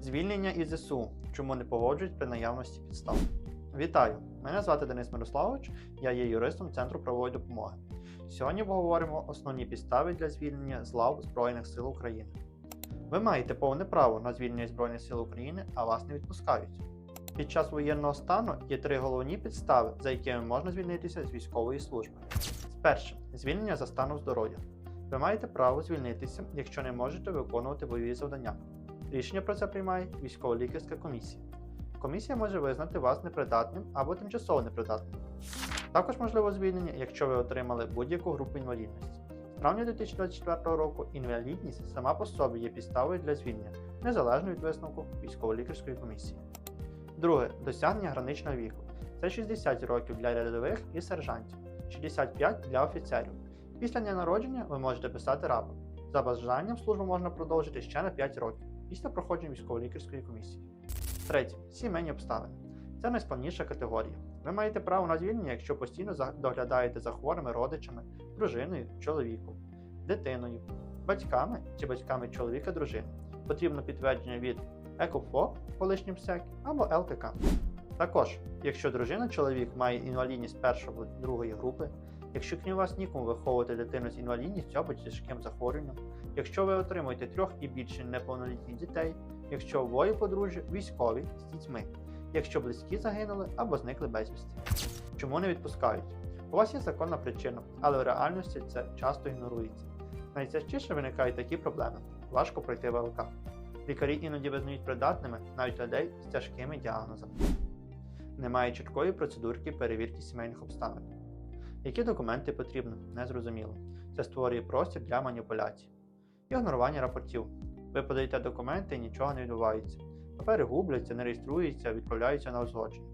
Звільнення із ЗСУ. Чому не погоджують при наявності підстав? Вітаю! Мене звати Денис Мирославович, я є юристом Центру правової допомоги. Сьогодні поговоримо основні підстави для звільнення з лав Збройних сил України. Ви маєте повне право на звільнення Збройних сил України, а вас не відпускають. Під час воєнного стану є три головні підстави, за якими можна звільнитися з військової служби. Перше звільнення за станом здоров'я. Ви маєте право звільнитися, якщо не можете виконувати бойові завдання. Рішення про це приймає військово-лікарська комісія. Комісія може визнати вас непридатним або тимчасово непридатним. Також можливо звільнення, якщо ви отримали будь-яку групу інвалідності. З травня 2024 року інвалідність сама по собі є підставою для звільнення, незалежно від висновку військово-лікарської комісії. Друге досягнення граничного віку. Це 60 років для рядових і сержантів, 65 для офіцерів. Після дня народження ви можете писати рапорт. За бажанням службу можна продовжити ще на 5 років після проходження військово-лікарської комісії. Третє сімейні обставини. Це найскладніша категорія. Ви маєте право на звільнення, якщо постійно доглядаєте за хворими родичами, дружиною, чоловіком, дитиною, батьками чи батьками чоловіка дружини. Потрібно підтвердження від ЕКОФО, колишнім СЕК або ЛКК. Також, якщо дружина чоловік має інвалідність першої другої групи, якщо крім вас нікому виховувати дитину з інвалідністю або тяжким захворюванням, якщо ви отримуєте трьох і більше неповнолітніх дітей, якщо обоє подружжя військові з дітьми, якщо близькі загинули або зникли безвісти. Чому не відпускають? У вас є законна причина, але в реальності це часто ігнорується. Найчастіше виникають такі проблеми: важко пройти ВЛК. Лікарі іноді визнають придатними навіть людей з тяжкими діагнозами. Немає чіткої процедурки перевірки сімейних обставин. Які документи потрібно, незрозуміло. Це створює простір для маніпуляцій. Ігнорування рапортів. Ви подаєте документи і нічого не відбувається. Папери губляться, не реєструються, відправляються на узгодження.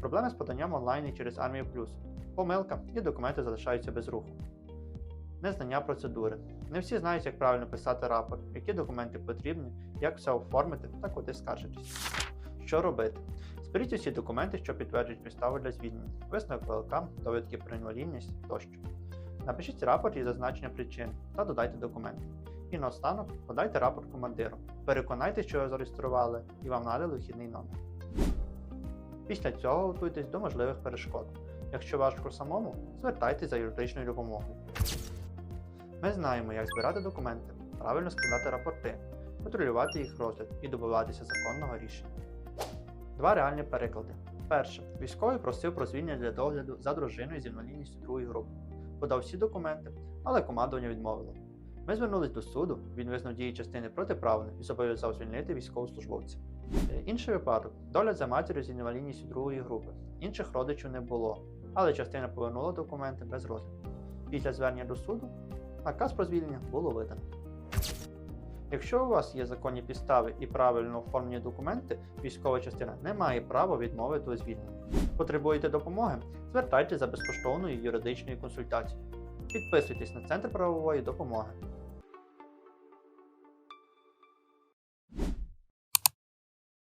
Проблеми з поданням онлайн через Армію Плюс. Помилка і документи залишаються без руху. Незнання процедури. Не всі знають, як правильно писати рапорт, які документи потрібні, як все оформити та куди скаржитись. Що робити? Зберіть усі документи, що підтверджують підставу для звільнення, висновок ВЛК, довідки про інвалідність тощо. Напишіть рапорт із зазначення причин та додайте документи. І наостанок подайте рапорт командиру. Переконайте, що його зареєстрували і вам надали вхідний номер. Після цього готуйтесь до можливих перешкод. Якщо важко самому, звертайтеся за юридичною допомогою. Ми знаємо, як збирати документи, правильно складати рапорти, контролювати їх розгляд і добиватися законного рішення. Два реальні переклади. Перше, військовий просив про звільнення для догляду за дружиною з інвалідністю другої групи. Подав всі документи, але командування відмовило. Ми звернулись до суду, він визнав дії частини протиправними і зобов'язав звільнити військовослужбовця. Е, Інший випадок догляд за матір'ю з інвалідністю другої групи. Інших родичів не було, але частина повернула документи без розгляду. Після звернення до суду наказ про звільнення було видано. Якщо у вас є законні підстави і правильно оформлені документи, військова частина не має права відмовити у звільненні. Потребуєте допомоги? Звертайтеся за безкоштовною юридичною консультацією. Підписуйтесь на Центр правової допомоги.